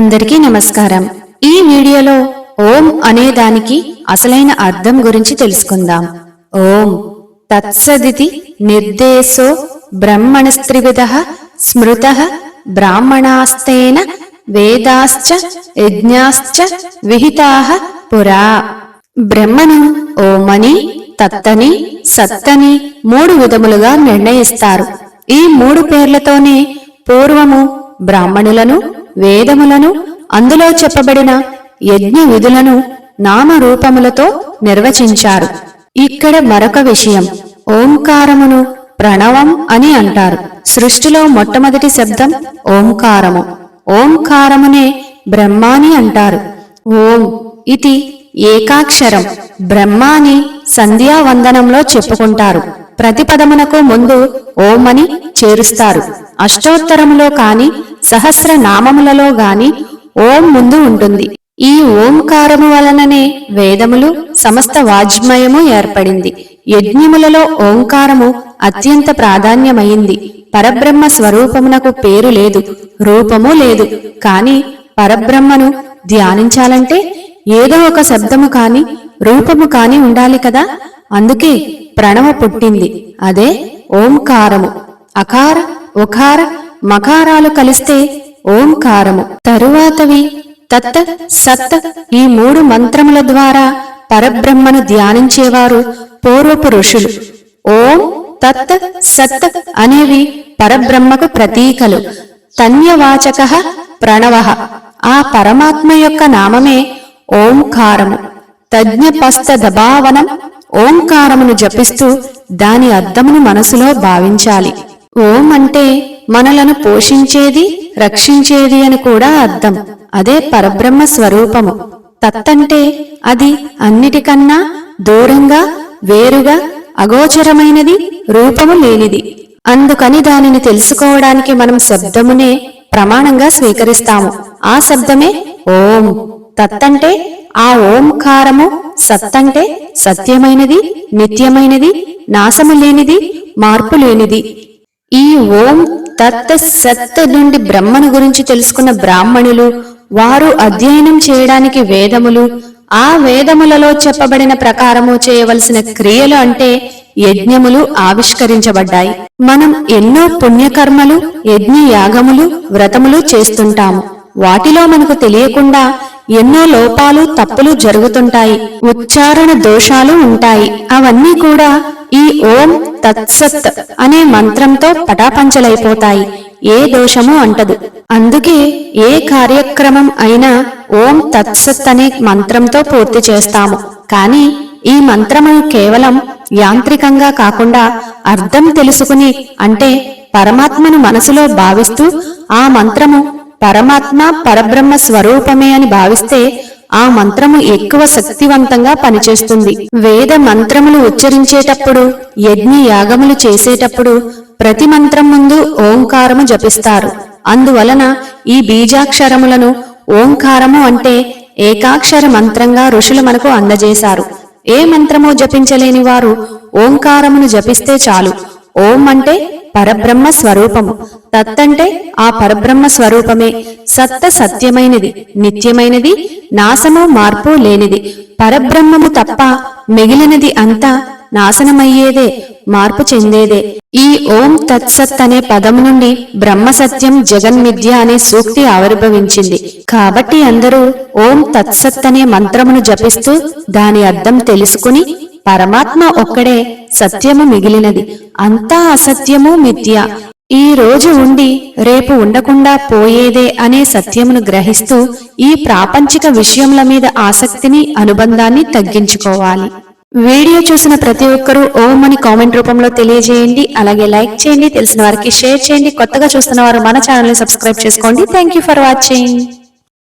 అందరికీ నమస్కారం. ఈ వీడియోలో ఓం అనే దానికి అసలైన అర్థం గురించి తెలుసుకుందాం. ఓం తత్సదితి నిర్దేశో బ్రహ్మణస్త్రివిధ స్మృత బ్రాహ్మణాస్తేన వేదాశ్చ యజ్ఞాశ్చ విహితా పురా. బ్రహ్మను ఓమని తత్తని సత్తని మూడు విధములుగా నిర్ణయిస్తారు. ఈ మూడు పేర్లతోనే పూర్వము బ్రాహ్మణులను వేదములను అందులో చెప్పబడిన యజ్ఞ విధులను నామరూపములతో నిర్వచించారు. ఇక్కడ మరొక విషయం ఓంకారమును ప్రణవం అని అంటారు. సృష్టిలో మొట్టమొదటి శబ్దం ఓంకారము. ఓంకారమునే బ్రహ్మాని అంటారు. ఓం ఇది ఏకాక్షరం బ్రహ్మాని సంధ్యావందనంలో చెప్పుకుంటారు. ప్రతిపదమునకు ముందు ఓం అని చేరుస్తారు. అష్టోత్తరములో కాని సహస్ర నామములలో గాని ఓం ముందు ఉంటుంది. ఈ ఓంకారము వలననే వేదములు సమస్త వాజ్మయము ఏర్పడింది. యజ్ఞములలో ఓంకారము అత్యంత ప్రాధాన్యమైంది. పరబ్రహ్మ స్వరూపమునకు పేరు లేదు రూపము లేదు. కాని పరబ్రహ్మను ధ్యానించాలంటే ఏదో ఒక శబ్దము కాని రూపము కాని ఉండాలి కదా? అందుకే ప్రణవ పుట్టింది. అదే ఓంకారము. అకార ఒకార మకారాలు కలిస్తే ఓంకారము. తరువాతవి తత్త సత్త ఈ మూడు మంత్రముల ద్వారా పరబ్రహ్మను ధ్యానించేవారు పూర్వపు ఋషులు ఓం తత్త సత్త అనేవి పరబ్రహ్మకు ప్రతీకలు. తన్యవాచక ప్రణవ. ఆ పరమాత్మ యొక్క నామమే ఓంకారము. తజ్ఞపస్తదభావనం ఓంకారమును జపిస్తూ దాని అర్థమును మనసులో భావించాలి. ఓం అంటే మనలను పోషించేది రక్షించేది అని కూడా అర్థం. అదే పరబ్రహ్మ స్వరూపము. తత్తంటే అది అన్నిటికన్నా దూరంగా వేరుగా అగోచరమైనది రూపము లేనిది. అందుకని దానిని తెలుసుకోవడానికి మనం శబ్దమునే ప్రమాణంగా స్వీకరిస్తాము. ఆ శబ్దమే ఓం. తత్తంటే ఆ ఓంకారము సత్తంటే సత్యమైనది నిత్యమైనది నాశము లేనిది మార్పు లేనిది. ఈ ఓం తత్త సత్ నుండి బ్రహ్మను గురించి తెలుసుకున్న బ్రాహ్మణులు వారు అధ్యయనం చేయడానికి వేదములు ఆ వేదములలో చెప్పబడిన ప్రకారము చేయవలసిన క్రియలు అంటే యజ్ఞములు ఆవిష్కరించబడ్డాయి. మనం ఎన్నో పుణ్యకర్మలు యజ్ఞ యాగములు వ్రతములు చేస్తుంటాము. వాటిలో మనకు తెలియకుండా ఎన్నో లోపాలు తప్పులు జరుగుతుంటాయి. ఉచ్చారణ దోషాలు ఉంటాయి. అవన్నీ కూడా ఈ ఓం తత్సత్ అనే మంత్రంతో పటాపంచలైపోతాయి. ఏ దోషము అంటదు. అందుకే ఏ కార్యక్రమం అయినా ఓం తత్సత్ అనే మంత్రంతో పూర్తి చేస్తాము. కానీ ఈ మంత్రము కేవలం యాంత్రికంగా కాకుండా అర్థం తెలుసుకుని అంటే పరమాత్మను మనసులో భావిస్తూ ఆ మంత్రము పరమాత్మ పరబ్రహ్మ స్వరూపమే అని భావిస్తే ఆ మంత్రము ఎక్కువ శక్తివంతంగా పనిచేస్తుంది. వేద మంత్రములు ఉచ్చరించేటప్పుడు యజ్ఞ యాగములు చేసేటప్పుడు ప్రతి మంత్రం ముందు ఓంకారము జపిస్తారు. అందువలన ఈ బీజాక్షరములను ఓంకారము అంటే ఏకాక్షర మంత్రంగా ఋషులు మనకు అందజేశారు. ఏ మంత్రము జపించలేని వారు ఓంకారమును జపిస్తే చాలు. ఓం అంటే పరబ్రహ్మ స్వరూపము. తత్తంటే ఆ పరబ్రహ్మ స్వరూపమే. సత్త సత్యమైనది నిత్యమైనది నాశము మార్పు లేనిది. పరబ్రహ్మము తప్ప మిగిలినది అంతా నాశనమయ్యేదే మార్పు చెందేదే. ఈ ఓం తత్సత్ అనే పదం నుండి బ్రహ్మ సత్యం జగన్మిథ్య అనే సూక్తి ఆవిర్భవించింది. కాబట్టి అందరూ ఓం తత్సత్ అనే మంత్రమును జపిస్తూ దాని అర్థం తెలుసుకుని పరమాత్మ ఒక్కడే సత్యము మిగిలినది. అంతా అసత్యము మిథ్య. ఈ రోజు ఉండి రేపు ఉండకుండా పోయేదే అనే సత్యమును గ్రహిస్తూ ఈ ప్రాపంచిక విషయముల మీద ఆసక్తిని అనుబంధాన్ని తగ్గించుకోవాలి. వీడియో చూసిన ప్రతి ఒక్కరూ ఓం అని కామెంట్ రూపంలో తెలియజేయండి. అలాగే లైక్ చేయండి. తెలిసిన వారికి షేర్ చేయండి. కొత్తగా చూస్తున్న వారు మన ఛానల్ని సబ్స్క్రైబ్ చేసుకోండి. Thank for watching.